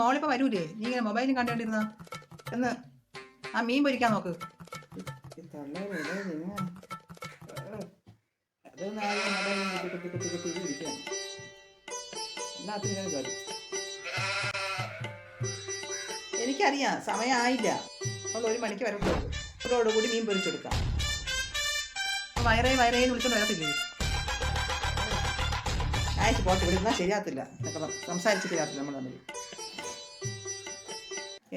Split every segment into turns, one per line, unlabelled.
മോളിപ്പോൾ വരൂലേ? നീ ഇങ്ങനെ മൊബൈലും കണ്ടുകൊണ്ടിരുന്ന എന്ന് ആ മീൻ പൊരിക്കാൻ നോക്ക്. എനിക്കറിയാം സമയമായില്ല അപ്പോൾ ഒരു മണിക്ക് വരത്തുള്ളൂ ഇതോടുകൂടി മീൻ പൊരിച്ചെടുക്കാം. വയറേ വയറേ വിളിച്ചോണ്ട് വരത്തില്ലേ? ആയിട്ട് പോട്ട് ഇവിടെ ശരിയാത്തില്ല സംസാരിച്ച് ശരിയാത്തില്ല നമ്മൾ തമ്മിൽ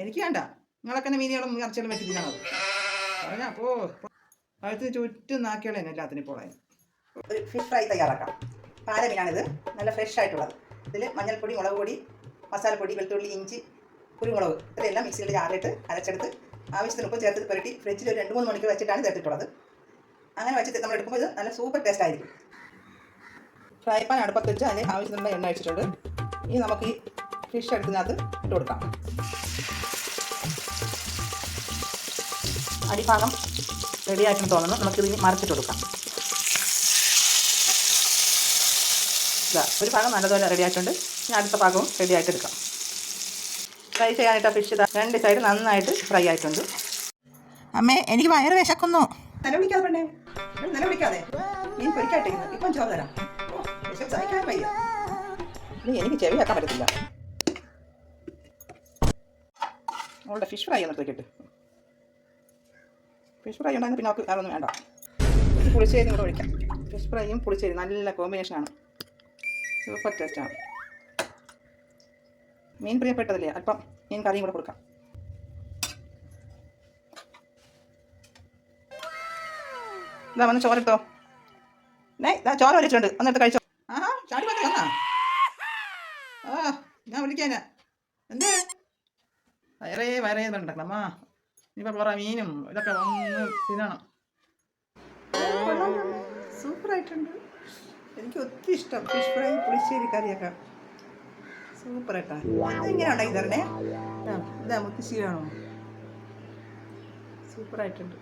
എനിക്ക് വേണ്ട. നിങ്ങളൊക്കെ തന്നെ മീനുകളും ഇറച്ചികളും വെച്ച് തിന്നാ മതി പറഞ്ഞാ? ഓ കഴുത്തിന് ചുറ്റും തന്നെ എല്ലാത്തിനും ഇപ്പോൾ ഒരു ഫിഷ് ഫ്രൈ തയ്യാറാക്കാം. പാല മീനാണിത് നല്ല ഫ്രഷ് ആയിട്ടുള്ളത്. ഇതിൽ മഞ്ഞൾപ്പൊടി മുളക് പൊടി മസാലപ്പൊടി വെളുത്തുള്ളി ഇഞ്ചി കുരുമുളക് ഇത്രയെല്ലാം മിക്സിയിൽ ചാറിയിട്ട് അരച്ചെടുത്ത് ആവശ്യത്തിന് ഉപ്പ് ചേർത്ത് പുരട്ടി ഫ്രിഡ്ജിൽ ഒരു രണ്ട് മൂന്ന് മണിക്കൂർ വെച്ചിട്ടാണ് ചേർത്തിട്ടുള്ളത് അങ്ങനെ വെച്ചിട്ട് നമ്മൾ എടുക്കുമ്പോൾ ഇത് നല്ല സൂപ്പർ ടേസ്റ്റ് ആയിരിക്കും. ഫ്രൈ പാൻ അടുപ്പത്ത് വെച്ച് അതിന് ആവശ്യത്തിനുള്ള എണ്ണ ഒഴിച്ചിട്ടുണ്ട്. ഇനി നമുക്ക് ഈ ഫിഷ് എടുത്തിനകത്ത് ഇട്ട് കൊടുക്കാം. അടിഭാഗം റെഡി ആയിട്ടെന്ന് തോന്നുന്നു. നമുക്കിത് ഇനി മറച്ചിട്ട് കൊടുക്കാം ഒരു ഭാഗം നല്ലതുപോലെ റെഡി ആയിട്ടുണ്ട് ഇനി അടുത്ത ഭാഗവും റെഡി ആയിട്ട് എടുക്കാം ഫ്രൈ ചെയ്യാനായിട്ട് ഫിഷ് രണ്ട് സൈഡ് നന്നായിട്ട് ഫ്രൈ ആയിട്ടുണ്ട്. അമ്മേ എനിക്ക് വയറ് വിശക്കുന്നു. നിലവിളിക്കാതെ പെണ്ണേ. നില വിളിക്കാതെ. മീൻ പൊരിക്കാട്ടെ ഇപ്പം ചോറ് തരാം. സഹിക്കാൻ വയ്യ. എനിക്ക് ചെവി വെക്കാൻ പറ്റത്തില്ല. അവളുടെ ഫിഷ് ഫ്രൈ ഒന്ന് എടുത്തിട്ട് ഫിഷ് ഫ്രൈ ഉണ്ടാകുന്ന പിന്നെ അവർക്ക് വേറൊന്നും വേണ്ട. പുളിശ്ശേരി കൂടെ ഒഴിക്കാം. ഫിഷ് ഫ്രൈയും പുളിശ്ശേരി നല്ല കോമ്പിനേഷനാണ് സൂപ്പർ ടേസ്റ്റാണ് മീൻ പ്രിയപ്പെട്ടതല്ലേ അല്പം മീൻ കറിയും കൂടെ കൊടുക്കാം. ഇതാ വന്ന് ചോറിട്ടോ നേ ഇതാ ചോറ് വലിച്ചിട്ടുണ്ട്. ഒന്നെടുത്ത് കഴിച്ചോ. ആ ചാടി പറ്റി വന്നാ. ആ ഞാൻ വിളിക്കാനാ. എന്തേ? വയറേ വയറേ ഉണ്ടാക്കണം അമ്മ ഇനിയിപ്പോൾ കുറേ മീനും ഇതൊക്കെ വന്ന് തിന്നണം. സൂപ്പറായിട്ടുണ്ട്. എനിക്ക് ഒത്തിരി ഇഷ്ടം. ഫിഷ് ഫ്രൈ പുളിശ്ശേരി കറിയൊക്കെ. സൂപ്പറായിട്ടാ ഇങ്ങനെ ഉണ്ടാക്കി തരണേ? ഇതാ മുത്തശ്ശേരിയാണോ സൂപ്പറായിട്ടുണ്ട്.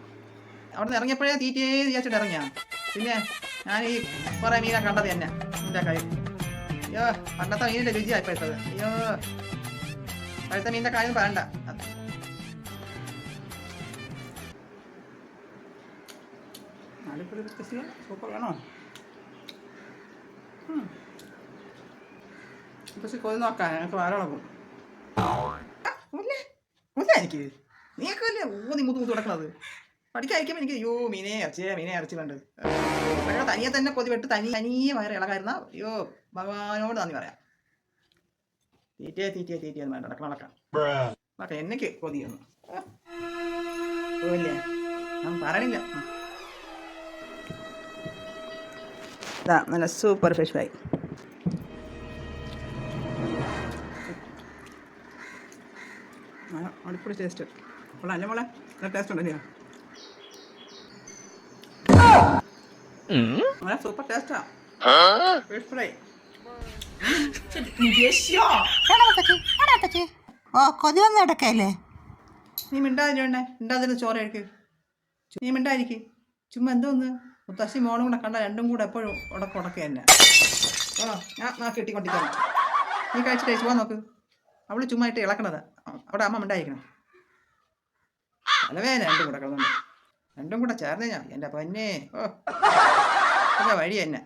അവിടെ നിന്ന് ഇറങ്ങിയപ്പോഴേ തീറ്റേ വിചാരിച്ചിട്ട് ഇറങ്ങിയാ. പിന്നെ ഞാൻ ഈ കുറേ മീനെ കണ്ടത് തന്നെ എന്റെ കൈ. അയ്യോ പണ്ടത്തെ മീനിന്റെ രുചിയായി ഇപ്പോഴത്തത്. അയ്യോ പഴുത്ത മീനിന്റെ കാര്യം വേണ്ട മുത്തശ്ശിയ സൂപ്പർ വേണോ മുത്തശ്ശി കൊതി നോക്കാം ഞങ്ങൾക്ക് വാരളകും എനിക്ക് നീയൊക്കെ അല്ലേ ഊതി മുത്ത് മുത്ത് കിടക്കുന്നത് പഠിക്കാൻ അയക്കുമ്പോൾ എനിക്ക് അയ്യോ മീനെ ഇറച്ചിയെ മീനെ ഇറച്ചി വേണ്ടത് പക്ഷേ തനിയെ തന്നെ കൊതി വെട്ട് തനി തനിയെ വയറ് ഇളകായിരുന്ന അയ്യോ ഭഗവാനോട് നന്ദി പറയാം തീറ്റയെ തീറ്റയെ തീറ്റയെ വേണ്ട നടക്കണം നടക്കാം ഓക്കെ കൊതിയൊന്നും ഞാൻ പറയണില്ല ഇതാ നല്ല സൂപ്പർ ഫിഷ് ഫ്രൈ. അടിപൊളി ടേസ്റ്റ്. അപ്പോൾ അല്ല മോളെ? നല്ല ടേസ്റ്റ് ഉണ്ടല്ലോ? നല്ല സൂപ്പർ ടേസ്റ്റാ ഫിഷ് ഫ്രൈ
ഓ കൊതി വന്ന് കിടക്കല്ലേ
നീ മിണ്ടാതിരിക്കണ്ടേ മിണ്ടാതിരുന്ന് ചോറ് കഴിക്ക്. നീ മിണ്ടായിരിക്കും ചുമ്മാ എന്തോന്ന് മുത്തശ്ശി മോളും കൂടെ കണ്ട രണ്ടും കൂടെ എപ്പോഴും ഉടക്ക ഉടക്ക തന്നെ. ഓ ഞാൻ ആ കെട്ടിക്കൊണ്ടിരിക്കണം നീ കഴിച്ചിട്ട് കഴിച്ചു പോകാൻ നോക്ക്. അവൾ ചുമ്മാ ഇട്ട് ഇളക്കണത്. അവിടെ അമ്മ ഉണ്ടായിരിക്കണം അലവേന രണ്ടും കൂടെ കിടന്നുണ്ട്. രണ്ടും കൂടെ ചേർന്ന് ഞാൻ എന്റെ പൊന്നെ. ഓ വഴി തന്നെ